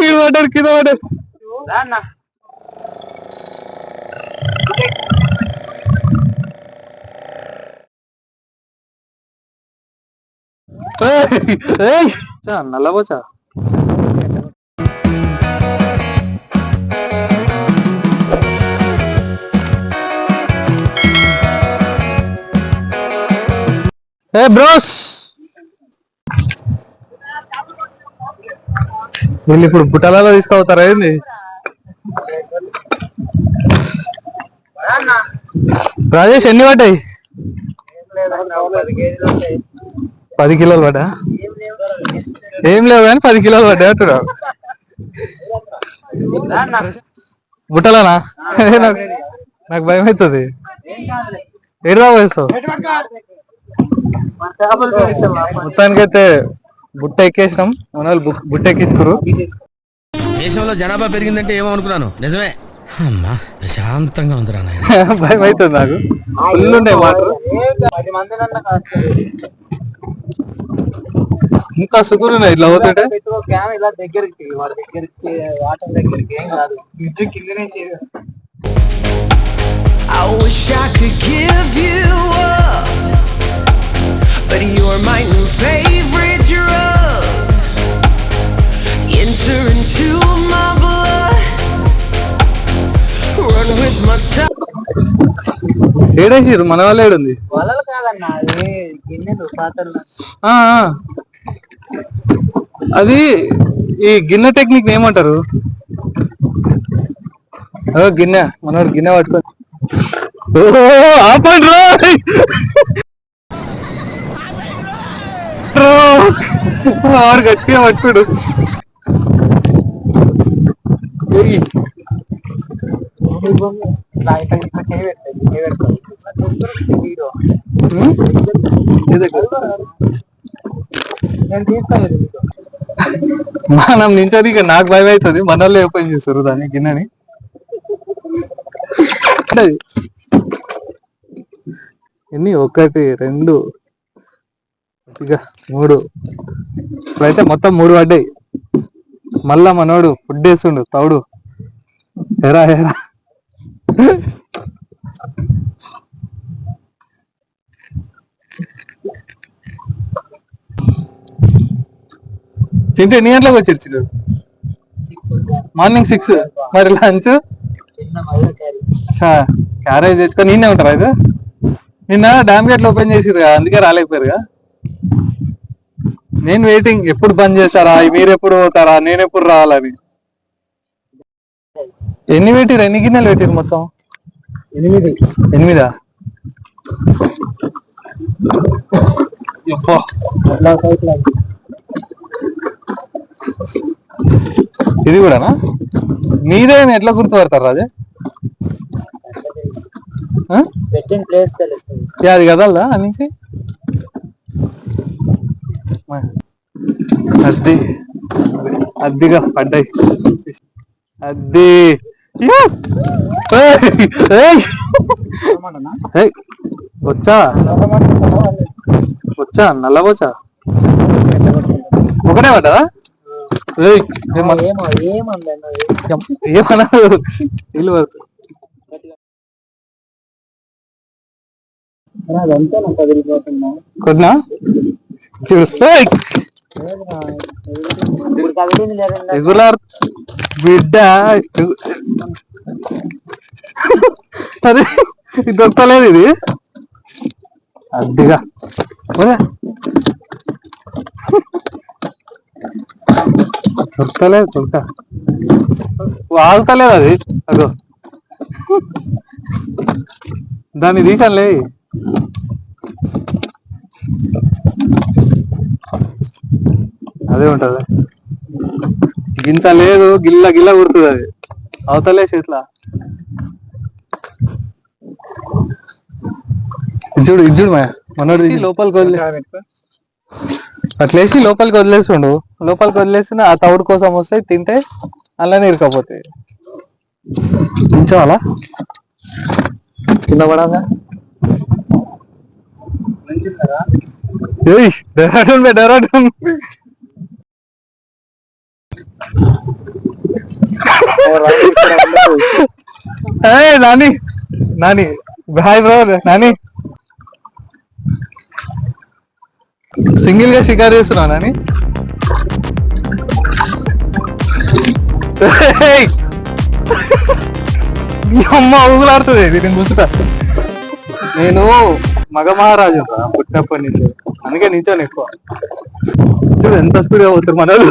వీడు పడ్డాడు కింద పడ్డాడు ఏయ్, ఏయ్. చా, నల్లబోచా ఏ బ్రోస్ వీళ్ళు ఇప్పుడు బుట్టలలో తీసుకుపోతారా ఏంది? రాజేష్ ఎన్ని పడ్డాయి? పది కిలోలు పడ్డా? ఏం లేవు కానీ పది కిలోలు పడ్డా అంటున్నావు. బుట్టలోనా? నాకు నాకు భయం అవుతుంది. ఏడా వయసు మొత్తానికైతే బుట్ట ఎక్కేసినాం బు- బుట్ట ఎక్కించుకురు దేశంలో జనాభా పెరిగిందంటే ఏమో అనుకున్నాను నిజమే. అమ్మా ప్రశాంతంగా ఉందిరా భయం అవుతుంది నాకు. ఫుల్ ఉండే వాటర్ ఇంకా సుగురు ఇట్లా పోతుంటే? ఇలా దగ్గరికి వాళ్ళ దగ్గరికి వాటర్ దగ్గరికి ఏం కాదు బ్రిడ్జ్ కింద నుంచి I wish I could give you up, but you're my new favorite drug. Enter into my blood, run with my tongue. ఏడేసిరు మన వాళ్ళు ఏడుంది వలలు కాదన్న అది గిన్నెలు పాత్రలు ఆ, ఆ. అది ఈ గిన్నె టెక్నిక్ ఏమంటారు ఓ గిన్నె మనోడు గిన్నె పట్టుకో ఓ ఆపండి రోయ్. నేను తీసుకోలేదు మీకు మనం నించోది ఇక నాకు భయం అవుతుంది. మన వాళ్ళు ఓపెన్ చేస్తారు దాన్ని గిన్నెని. ఎన్ని? ఒకటి రెండు. ఇక మూడు. ఇప్పుడైతే మొత్తం మూడు పడ్డాయి. మళ్ళా మనోడు ఫుడ్ వేస్తుండు తౌడు. ఎరా ఎరా. చింటే ఎన్ని గంటలకు వచ్చారు మార్నింగ్ సిక్స్. మరి లంచ్? క్యారేజ్ తెచ్చుకొని నిన్నే ఉంటారా అయితే? నిన్న డ్యామ్ గేట్లు ఓపెన్ చేసిరు అందుకే రాలేకపోయారుగా. నేను వెయిటింగ్ ఎప్పుడు బంద్ చేస్తారా మీరు ఎప్పుడు పోతారా? నేను ఎప్పుడు రావాలని ఎన్ని పెట్టిరు ఎన్ని గిన్నెలు పెట్టిరు మొత్తం? ఎనిమిది. ఎనిమిదా? ఇది కూడానా? మీదే ఎట్లా గుర్తుపడతారు రాజే? పెట్టిన ప్లేస్ తెలుస్తుంది. అది కదల్లా అని అద్ది. అద్దిగా పడ్డాయి. అద్ది. వచ్చా? వచ్చా? నల్ల వచ్చా ఒకటే పడ్డా? ఏయ్! ఏమో ఇల్లు పడుతుంది కొన్నా ఎగులార్ బిడ్డ. ఎగు- అరే ఇది. దొరకలేదు ఇది అద్దిగా దొరకలేదు దొరక వాగుతలేదు అది. అదో. దాన్ని తీసానులే. అదే ఉంటది. గింత లేదు గిల్ల గిల్ల కుడుతుంది అది. అవతలే చేతిలా. ఇజ్జుడు ఇజ్జుడు మా మనోడు లోపలికి వదిలే. అట్లేసి లోపలికి వదిలేస్తుండు. లోపలికి వదిలేసిన ఆ తవుడు కోసం వస్తే తింటే అలానే ఇరకపోతాయి ఉంచాలా కింద పడంగా. ఏయ్ డెరాడూన్ డెరాడూన్. ఏ నాని నాని హాయ్ బ్రో నాని. సింగిల్గా షికారు చేస్తున్నా నాని. అమ్మ ఊగులాడుతుంది దీని కూర్చుట నేను మగ మహారాజు రా, పుట్టినప్పటి నుంచి. అందుకే నించాను ఎక్కువ. చూడు ఎంత స్పీడ్గా పోతారు మన పడ్డాడు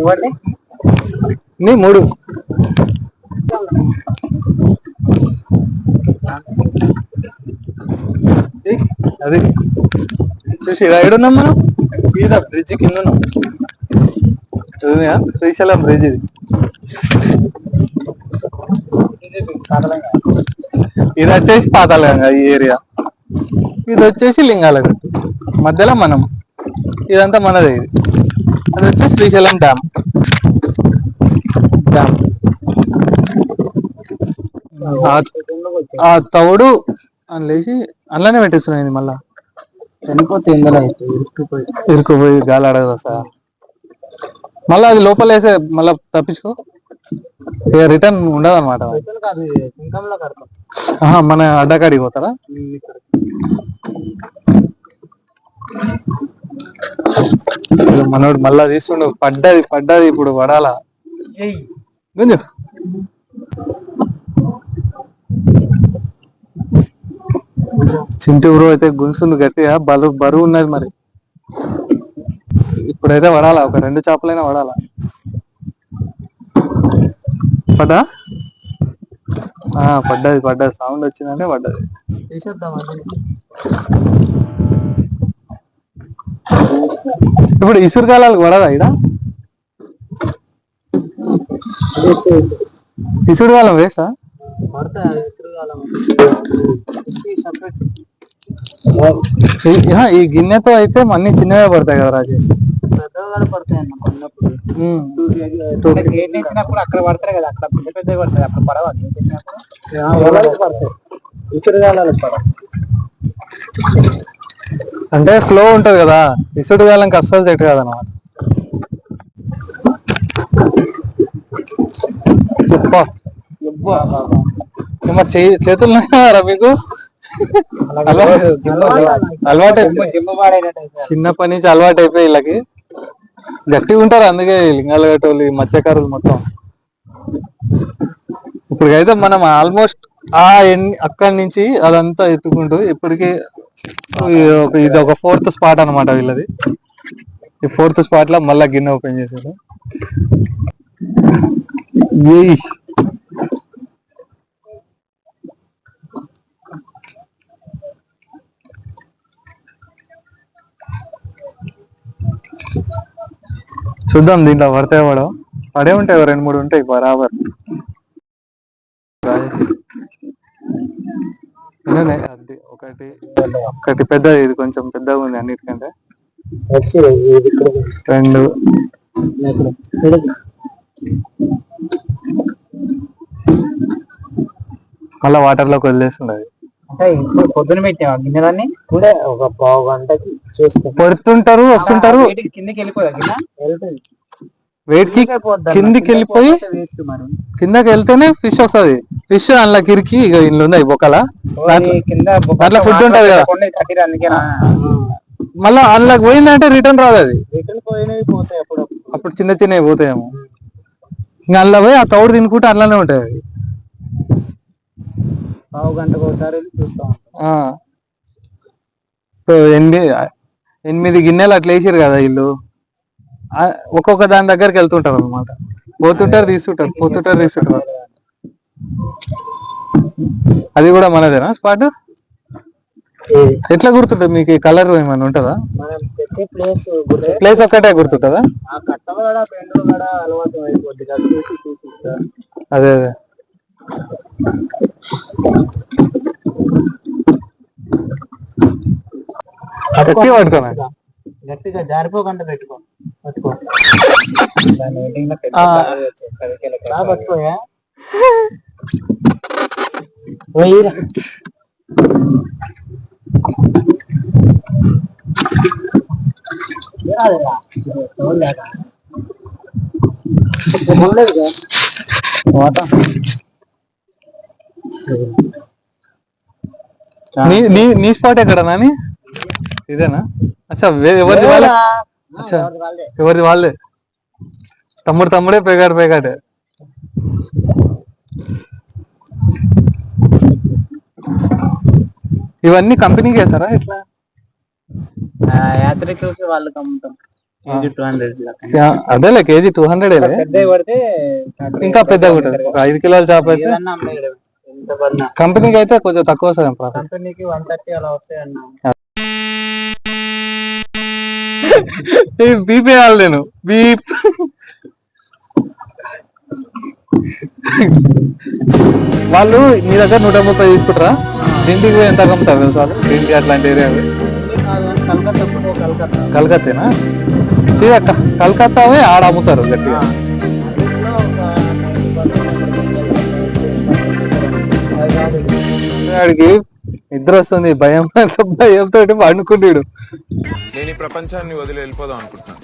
ఇవ్వండి. నీ మూడు. అది. చూసి రైడ్ ఉన్నాం మనం సీదా బ్రిడ్జ్ కింద ఉన్నాం. శ్రీశైలం బ్రిడ్జ్ ఇది. ఇది వచ్చేసి పాతాళగంగ ఈ ఏరియా. ఇది వచ్చేసి లింగాలగట్టు మధ్యలో మనం. ఇదంతా మనదే ఇది. అది వచ్చేసి శ్రీశైలం డ్యామ్ ఆ- తవుడు అని లేచి అందులోనే పెట్టేస్తున్నాయి మళ్ళా. చనిపోతే ఇందులో ఇరుక్కుపోయి. ఇరుక్కుపోయి గాలి అడగదు సార్. మళ్ళీ అది లోపల వేసే మళ్ళీ తప్పించుకో. ఇక రిటర్న్ ఉండదు అనమాట మన అడ్డకాడికి పోతారా? మనోడు మళ్ళా తీసుకుండు పడ్డది పడ్డది ఇప్పుడు పడాలా. గుంజు. చింటి బ్రో అయితే గుంసుండు గట్టిగా బరువు బరువు ఉన్నది మరి. ఇప్పుడైతే పడాలా? ఒక రెండు చేపలైనా పడాలా? పడ్డా? ఆ, పడ్డది పడ్డది. సౌండ్ వచ్చిందంటే పడ్డది. ఇప్పుడు ఇసురుకాలాలకు పడదా ఇడ? ఇసురుకాలం వేస్టా? పడతా సపరేట్ ఈ- గిన్నెతో అయితే అన్ని చిన్నవే పడతాయి కదా రాజేష్. పెద్దగా పడతాయి అన్న కొన్నప్పుడు ఉమ్. అంటే గేట్ వేసినప్పుడు అక్కడ పడతారు కదా అక్కడ పెద్ద పడతాయి అక్కడ పడవ పడతాయి? పడవ. అంటే ఫ్లో ఉంటది కదా ఇసుడు కాలంకి అస్సలు చెట్టు చెప్పా. ఏమో చేయి చేతులు మీకు? అలవాటు పాడైనట్టు చిన్నప్పటి నుంచి అలవాటు అయిపోయి వీళ్ళకి. గట్టిగా ఉంటారు అందుకే లింగాల గట్టోళ్ళు ఈ మత్స్యకారులు మొత్తం. ఇప్పటికైతే మనం ఆల్మోస్ట్ ఆ ఎన్ని అక్కడి నుంచి అదంతా ఎత్తుకుంటూ ఇప్పటికి ఇది ఒక- ఫోర్త్ స్పాట్ అన్నమాట వీళ్ళది. ఈ ఫోర్త్ స్పాట్లో మళ్ళా గిన్నె ఓపెన్ చేశారు చూద్దాం దీంట్లో పడతాయి పడవ పడే ఉంటాయి రెండు మూడు ఉంటాయి బరాబర్ అది ఒకటి ఒకటి పెద్దది ఇది కొంచెం పెద్దగా ఉంది అన్నిటికంటే. రెండు. మళ్ళీ వాటర్లోకి వదిలేస్తుండదు అంటే ఇప్పుడు పొద్దున పెట్టాము గిన్నెలన్నీ? కూడా ఒక పావు గంటకి పడుతుంటారు వస్తుంటారు. కిందకి వెళ్ళిపోదా గిన్నె వెళ్తుంది. వెయిట్కి కిందికి వెళ్ళిపోయి కిందకి వెళ్తేనే ఫిష్ వస్తది. ఫిష్ అందులో కిరికి ఇక ఇంట్లో ఉన్నాయి బొక్కల. దాంట్లో దాంట్లో food ఉంటది కదా. మళ్ళీ అందులోకి పోయిందంటే రిటర్న్ రాదు అది. రిటర్న్ పోయినవి పోతాయి అప్పుడు అప్పుడు చిన్న చిన్నవి పోతాయేమో. ఇంకా అందులో పోయి ఆ తౌడు తినుకుంటే అందులోనే ఉంటాయి అవి పావు గంటకు ఒకసారి చూస్తా ఎనిమిది ఎనిమిది గిన్నెలు అట్లా వేసారు కదా వీళ్ళు. ఒక్కొక్క దాని దగ్గరికి వెళ్తుంటారు అనమాట పోతుంటారు తీసుకుంటారు పోతుంటారు తీసుకుంటారు అది కూడా మనదేనా స్పాట్? ఎట్లా గుర్తుంటుంది మీకు కలర్ ఏమైనా ఉంటుందా? ప్లేస్ ప్లేస్ ఒక్కటే గుర్తుంటుందా? అదే అదే కూడా బెండులు కూడా అలవాటు అయిపోద్ది కదా చూసి చూసి ఇస్తా. అదే అదే గట్టి పట్టుకోనా గట్టిగా జారిపోకుండా పెట్టుకో. చూడలేదా? చూడలేదుగా. పోతాం. నీ నీ నీ స్పాట్ ఎక్కడ నాని ఇదేనా? అచ్చా ఎవరిది వాళ్ళే. అచ్చా. ఎవరిది వాళ్ళే తమ్ముడు తమ్ముడే పేగాడు పేగాడే. ఇవన్నీ కంపెనీకి వేసారా ఇట్లా? యాత్రికులకి వాళ్ళకి అమ్ముతాం కేజీ టూ హండ్రెడ్ యా, అదేలే కేజీ టూ హండ్రెడ్ పెద్ద ఇంకా పెద్దగా ఉంటుంది ఒక ఐదు కిలోల చేప అయితే కంపెనీకి అయితే కొంచెం తక్కువ వస్తుంది కంపెనీకి వన్ థర్టీ అలా వస్తాయి అన్న బీప్ వేయాలి నేను. బీప్. వాళ్ళు మీ దగ్గర నూట ముప్పై తీసుకుంటారా? ఇంటికి పోయి ఎంత అమ్ముతారు తెలుసా వాళ్ళు? ఇంటి అట్లాంటి ఏరియా కలకత్తేనా ఇప్పుడు కలకత్తా కలకత్తానా? సీదా కలకత్తా పోయి ఆడ అమ్ముతారు గట్టిగా. ఆడికి ఒక 90% అది కాదు. వాడికి నిద్ర వస్తుంది భయం భయంతో పండుకుంటాడు నేను ఈ ప్రపంచాన్ని వదిలి వెళ్ళిపోదాం అనుకుంటున్నాను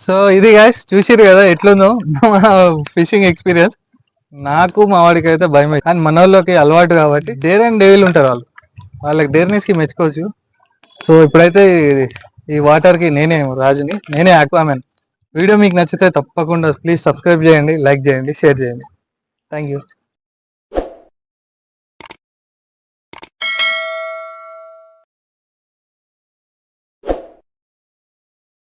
సో ఇది గాయస్ చూసిరు కదా ఎట్లుందో ఫిషింగ్ ఎక్స్పీరియన్స్ నాకు మా వాడికి అయితే భయం కానీ మన వాళ్ళకి అలవాటు కాబట్టి డేర్ అండ్ డేవిల్ ఉంటారు వాళ్ళు. వాళ్ళకి డేర్నెస్కి మెచ్చుకోవచ్చు. సో ఇప్పుడైతే ఈ- వాటర్కి నేనే రాజుని నేనే ఆక్వామెన్ వీడియో మీకు నచ్చితే తప్పకుండా ప్లీజ్ సబ్స్క్రైబ్ చేయండి లైక్ చేయండి షేర్ చేయండి. Thank you